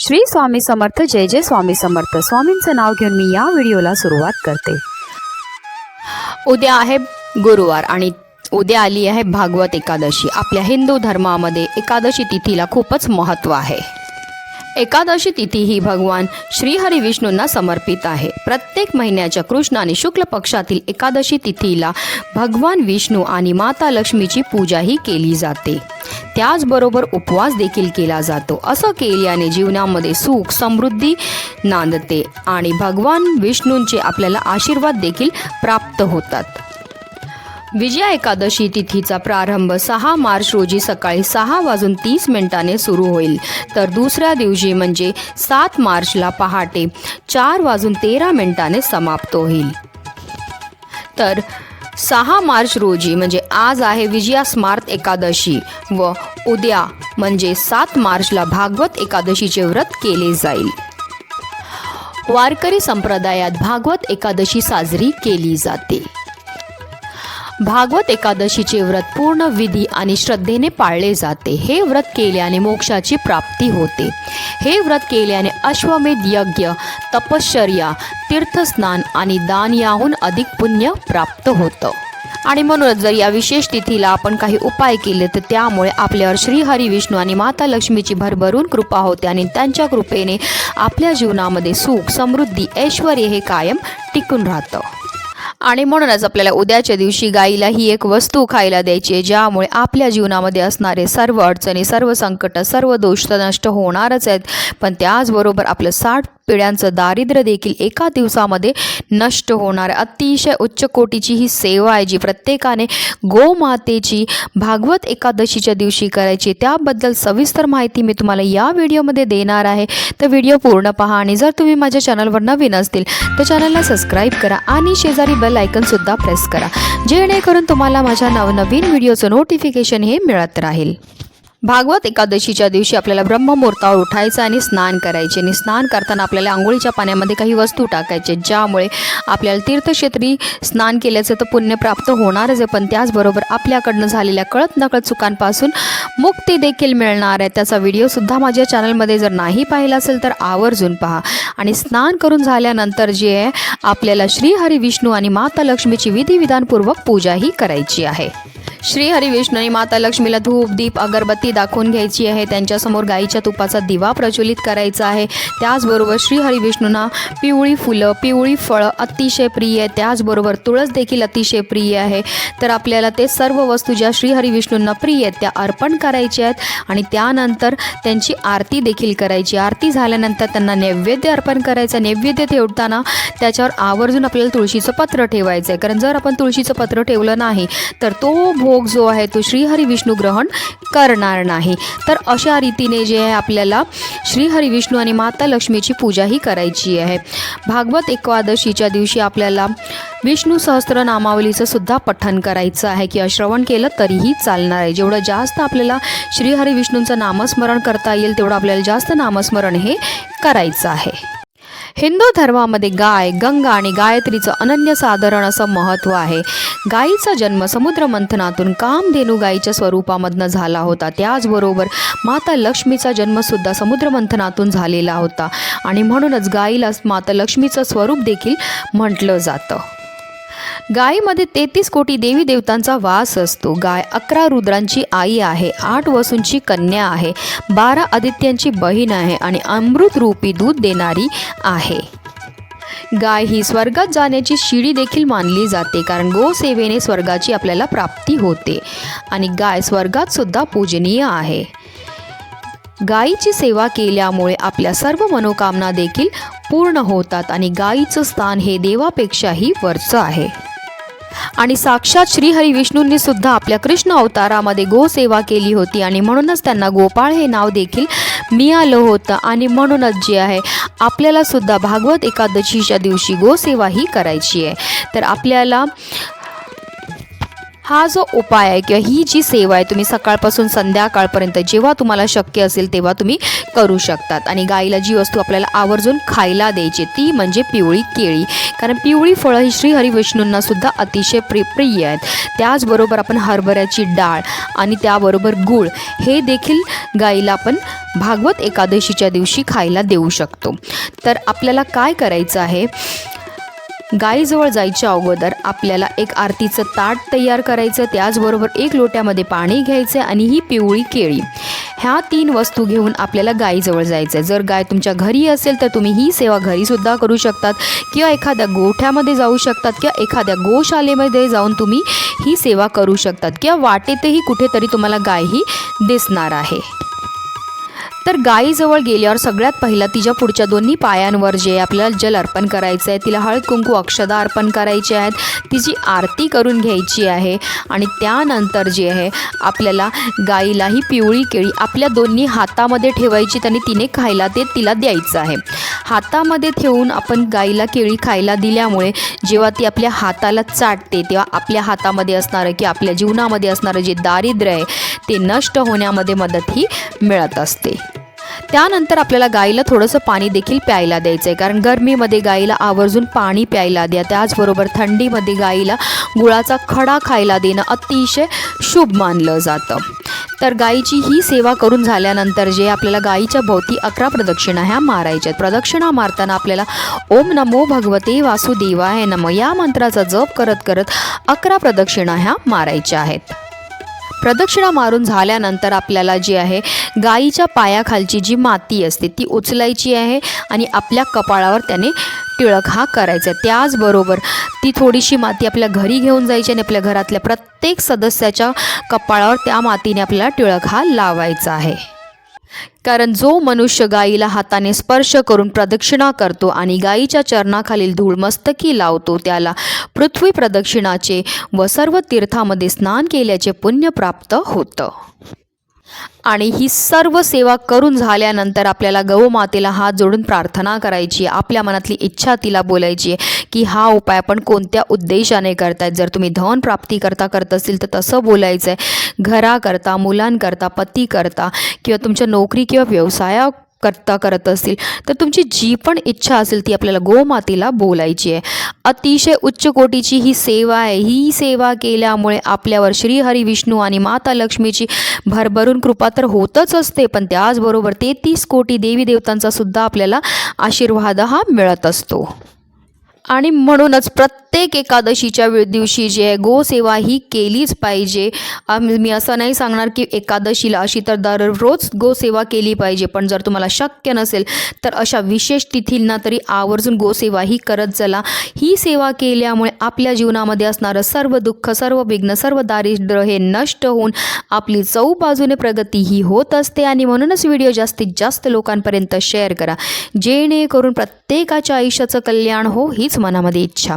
श्री स्वामी समर्थ जय जय स्वामी समर्थ. स्वामींचं नाव घेऊन मी या व्हिडिओला सुरुवात करते. उद्या आहे गुरुवार आणि उद्या आली आहे भागवत एकादशी. आपल्या हिंदू धर्मामध्ये एकादशी तिथीला खूपच महत्त्व आहे. एकादशी तिथी ही भगवान श्रीहरी विष्णूंना समर्पित आहे. प्रत्येक महिन्याच्या कृष्ण आणि शुक्ल पक्षातील एकादशी तिथीला भगवान विष्णू आणि माता लक्ष्मीची पूजाही केली जाते. त्याचबरोबर उपवास देखील केला जातो. असं केल्याने जीवनामध्ये सुख समृद्धी नांदते आणि भगवान विष्णूंचे आपल्याला आशीर्वाद देखील प्राप्त होतात. विजया एकादशी तिथीचा प्रारंभ सहा मार्च रोजी सकाळी सहा वाजून तीस मिनिटाने सुरू होईल. तर दुसऱ्या दिवशी म्हणजे सात मार्चला पहाटे चार वाजून तेरा मिनिटाने समाप्त होईल. तर सहा मार्च रोजी म्हणजे आज आहे विजया स्मार्त एकादशी व उद्या म्हणजे सात मार्चला भागवत एकादशीचे व्रत केले जाईल. वारकरी संप्रदायात भागवत एकादशी साजरी केली जाते. भागवत एकादशीचे व्रत पूर्ण विधी आणि श्रद्धेने पाळले जाते. हे व्रत केल्याने मोक्षाची प्राप्ती होते. हे व्रत केल्याने अश्वमेध यज्ञ तपश्चर्या तीर्थस्नान आणि दान याहून अधिक पुण्य प्राप्त होतं. आणि म्हणूनच जर या विशेष तिथीला आपण काही उपाय केले तर त्यामुळे आपल्यावर श्रीहरी विष्णू आणि माता लक्ष्मीची भरभरून कृपा होते आणि त्यांच्या कृपेने आपल्या जीवनामध्ये सुख समृद्धी ऐश्वर हे कायम टिकून राहतं. आणि म्हणूनच आपल्याला उद्याच्या दिवशी गाईला ही एक वस्तू खायला द्यायची आहे ज्यामुळे आपल्या जीवनामध्ये असणारे सर्व अडचणी सर्व संकट सर्व दोष तर नष्ट होणारच आहेत. पण त्याचबरोबर आपलं साठ पिढ्यांचं दारिद्र्य देखील एका दिवसामध्ये नष्ट होणार. अतिशय उच्च कोटीची ही सेवा आहे जी प्रत्येकाने गोमातेची भागवत एकादशीच्या दिवशी करायची. त्याबद्दल सविस्तर माहिती मी तुम्हाला या व्हिडिओमध्ये देणार आहे. तर व्हिडिओ पूर्ण पहा आणि जर तुम्ही माझ्या चॅनलवर नवीन असतील तर चॅनलला सबस्क्राईब करा आणि शेजारी बेल आयकनसुद्धा प्रेस करा. जेणेकरून तुम्हाला माझ्या नवनवीन व्हिडिओचं नोटिफिकेशन हे मिळत राहील. भागवत एकादशीच्या दिवशी आपल्याला ब्रह्ममुहूर्तावर उठायचं आणि स्नान करायचे. आणि स्नान करताना आपल्याला आंघोळीच्या पाण्यामध्ये काही वस्तू टाकायचे ज्यामुळे आपल्याला तीर्थक्षेत्री स्नान केल्याचं तर पुण्य प्राप्त होणारच आहे. पण त्याचबरोबर आपल्याकडनं झालेल्या कळत नकळत चुकांपासून मुक्ती देखील मिळणार आहे. त्याचा व्हिडिओसुद्धा माझ्या चॅनलमध्ये जर नाही पाहिला असेल तर आवर्जून पहा. आणि स्नान करून झाल्यानंतर जे आहे आपल्याला श्रीहरी विष्णू आणि माता लक्ष्मीची विधिविधानपूर्वक पूजाही करायची आहे. श्री हरी विष्णू आणि माता लक्ष्मीला धूप दीप अगरबत्ती दाखवून घ्यायची आहे. त्यांच्यासमोर गाईच्या तुपाचा दिवा प्रज्वलित करायचा आहे. त्याचबरोबर श्री हरी विष्णूंना पिवळी फुलं पिवळी फळं अतिशय प्रिय आहे. त्याचबरोबर तुळस देखील अतिशय प्रिय आहे. तर आपल्याला ते सर्व वस्तू ज्या श्री हरी विष्णूंना प्रिय आहेत त्या अर्पण करायच्या आहेत आणि त्यानंतर त्यांची आरती देखील करायची. आरती झाल्यानंतर त्यांना नैवेद्य अर्पण करायचं नैवेद्य ठेवताना त्याच्यावर आवर्जून आपल्याला तुळशीचं पत्र ठेवायचं आहे कारण जर आपण तुळशीचं पत्र ठेवलं नाही तर तो भोग जो आहे तो श्रीहरी विष्णू ग्रहण करणार नाही. तर अशा रीतीने जे आहे आपल्याला श्रीहरी विष्णू आणि माता लक्ष्मीची पूजाही करायची आहे. भागवत एकादशीच्या दिवशी आपल्याला विष्णू सहस्त्रनामावलीचं सुद्धा पठण करायचं आहे किंवा श्रवण केलं तरीही चालणार आहे. जेवढं जास्त आपल्याला श्रीहरी विष्णूंचं नामस्मरण करता येईल तेवढं आपल्याला जास्त नामस्मरण हे करायचं आहे. हिंदू धर्मामध्ये गाय गंगा आणि गायत्रीचं अनन्यसाधारण असं महत्त्व आहे. गायीचा जन्म समुद्र मंथनातून कामधेनू गायीच्या स्वरूपामधनं झाला होता. त्याचबरोबर माता लक्ष्मीचा जन्मसुद्धा समुद्र मंथनातून झालेला होता आणि म्हणूनच गायीला माता लक्ष्मीचं स्वरूप देखील म्हटलं जातं. गायीमध्ये तेहतीस कोटी देवी देवतांचा वास असतो. गाय अकरा रुद्रांची आई आहे. आठ वसूंची कन्या आहे. बारा आदित्यांची बहीण आहे आणि अमृत रूपी दूध देणारी आहे. गाय ही स्वर्गात जाण्याची शिडी देखील मानली जाते कारण गोसेवेने स्वर्गाची आपल्याला प्राप्ती होते आणि गाय स्वर्गात सुद्धा पूजनीय आहे. गायीची सेवा केल्यामुळे आपल्या सर्व मनोकामना देखील पूर्ण होतात आणि गायीचं स्थान हे देवापेक्षाही वरचं आहे. आणि साक्षात श्रीहरी विष्णूंनी सुद्धा आपल्या कृष्ण अवतारामध्ये गोसेवा केली होती आणि म्हणूनच त्यांना गोपाळ हे नाव देखील मिळालं होतं. आणि म्हणूनच जे आहे आपल्याला सुद्धा भागवत एकादशीच्या दिवशी गोसेवा ही करायची आहे. तर आपल्याला हा जो उपाय आहे किंवा ही जी सेवा आहे तुम्ही सकाळपासून संध्याकाळपर्यंत जेव्हा तुम्हाला शक्य असेल तेव्हा तुम्ही करू शकतात. आणि गाईला जी वस्तू आपल्याला आवर्जून खायला द्यायची ती म्हणजे पिवळी केळी. कारण पिवळी फळं ही श्री हरिविष्णूंना सुद्धा अतिशय प्रि प्रिय आहेत. त्याचबरोबर आपण हरभऱ्याची डाळ आणि त्याबरोबर गूळ हे देखील गाईला आपण भागवत एकादशीच्या दिवशी खायला देऊ शकतो. तर आपल्याला काय करायचं आहे? गाईजवळ जायच्या अगोदर आपल्याला एक आरतीचं ताट तयार करायचं त्याचबरोबर एक लोट्यामध्ये पाणी घ्यायचं आणि ही पिवळी केळी. ह्या तीन वस्तू घेऊन आपल्याला गाईजवळ जायचं आहे जर गाय तुमच्या घरी असेल तर तुम्ही ही सेवा घरीसुद्धा करू शकतात किंवा एखाद्या गोठ्यामध्ये जाऊ शकतात किंवा एखाद्या गोशालेमध्ये जाऊन तुम्ही ही सेवा करू शकतात किंवा वाटेतही कुठेतरी तुम्हाला गाय ही दिसणार आहे. तर गायीजवळ गेल्यावर सगळ्यात पहिला तिच्या पुढच्या दोन्ही पायांवर जे आपल्याला जल अर्पण करायचं आहे तिला हळद कुंकू अक्षदा अर्पण करायचे आहेत. तिची आरती करून घ्यायची आहे आणि त्यानंतर जे आहे आपल्याला गाईला ही पिवळी केळी आपल्या दोन्ही हातामध्ये ठेवायची आणि तिने खायला ते तिला द्यायचं आहे. हातामध्ये ठेवून आपण गाईला केळी खायला दिल्यामुळे जेव्हा ती आपल्या हाताला चाटते तेव्हा आपल्या हातामध्ये असणारं की आपल्या जीवनामध्ये असणारं जे दारिद्र्य आहे ते नष्ट होण्यामध्ये मदत ही मिळत असते. त्यानंतर आपल्याला गाईला थोडंसं पाणी देखील प्यायला द्यायचं आहे कारण गरमीमध्ये गाईला आवर्जून पाणी प्यायला द्या. त्याचबरोबर थंडीमध्ये गाईला गुळाचा खडा खायला देणं अतिशय शुभ मानलं जातं. तर गाईची ही सेवा करून झाल्यानंतर जे आपल्याला गाईच्या भोवती अकरा प्रदक्षिणा ह्या मारायच्या आहेत प्रदक्षिणा मारताना आपल्याला ओम नमो भगवते वासुदेवाय नम या मंत्राचा जप करत करत अकरा प्रदक्षिणा ह्या मारायच्या आहेत. प्रदक्षिणा मारून झाल्यानंतर आपल्याला जी आहे गाईच्या पायाखालची जी माती असते ती उचलायची आहे आणि आपल्या कपाळावर त्याने टिळक हा करायचा. आहे त्याचबरोबर ती थोडीशी माती आपल्या घरी घेऊन जायची आणि आपल्या घरातल्या प्रत्येक सदस्याच्या कपाळावर त्या मातीने आपल्याला टिळक हा लावायचा आहे. कारण जो मनुष्य गाईला हाताने स्पर्श करून प्रदक्षिणा करतो आणि गाईच्या चरणाखालील धूळ मस्तकी लावतो त्याला पृथ्वी प्रदक्षिणाचे व सर्व तीर्थामध्ये स्नान केल्याचे पुण्य प्राप्त होतं. आणि ही सर्व सेवा करून झाल्यानंतर आपल्याला गौमातेला हात जोडून प्रार्थना करायची आहे. आपल्या मनातली इच्छा तिला बोलायची आहे की हा उपाय आपण कोणत्या उद्देशाने करतायत जर तुम्ही धन प्राप्ती करता करत असेल तर तसं बोलायचं आहे घराकरता मुलांकरता पती करता किंवा तुमच्या नोकरी किंवा व्यवसाया करता करत असतील तर तुमची जी पण इच्छा असेल ती आपल्याला गोमातेला बोलायची आहे. अतिशय उच्च कोटीची ही सेवा आहे. ही सेवा केल्यामुळे आपल्यावर श्री हरी विष्णू आणि माता लक्ष्मीची भरभरून कृपा तर होतच असते पण त्याचबरोबर तेहतीस कोटी देवी देवतांचा सुद्धा आपल्याला आशीर्वाद हा मिळत असतो. आणि म्हणूनच प्रत्येक प्रत्येक एकादशीच्या दिवशी जे आहे गोसेवा ही केलीच पाहिजे. मी असं नाही सांगणार की एकादशीला अशी तर दररोज गोसेवा केली पाहिजे पण जर तुम्हाला शक्य नसेल तर अशा विशेष तिथींना तरी आवर्जून गोसेवा ही करत चला. ही सेवा केल्यामुळे आपल्या जीवनामध्ये असणारं सर्व दुःख सर्व विघ्न सर्व दारिद्र्य हे नष्ट होऊन आपली चौबाजूने प्रगती ही होत असते. आणि म्हणूनच व्हिडिओ जास्तीत जास्त लोकांपर्यंत शेअर करा. जेणेकरून प्रत्येकाच्या आयुष्याचं कल्याण हो हीच मनामध्ये इच्छा.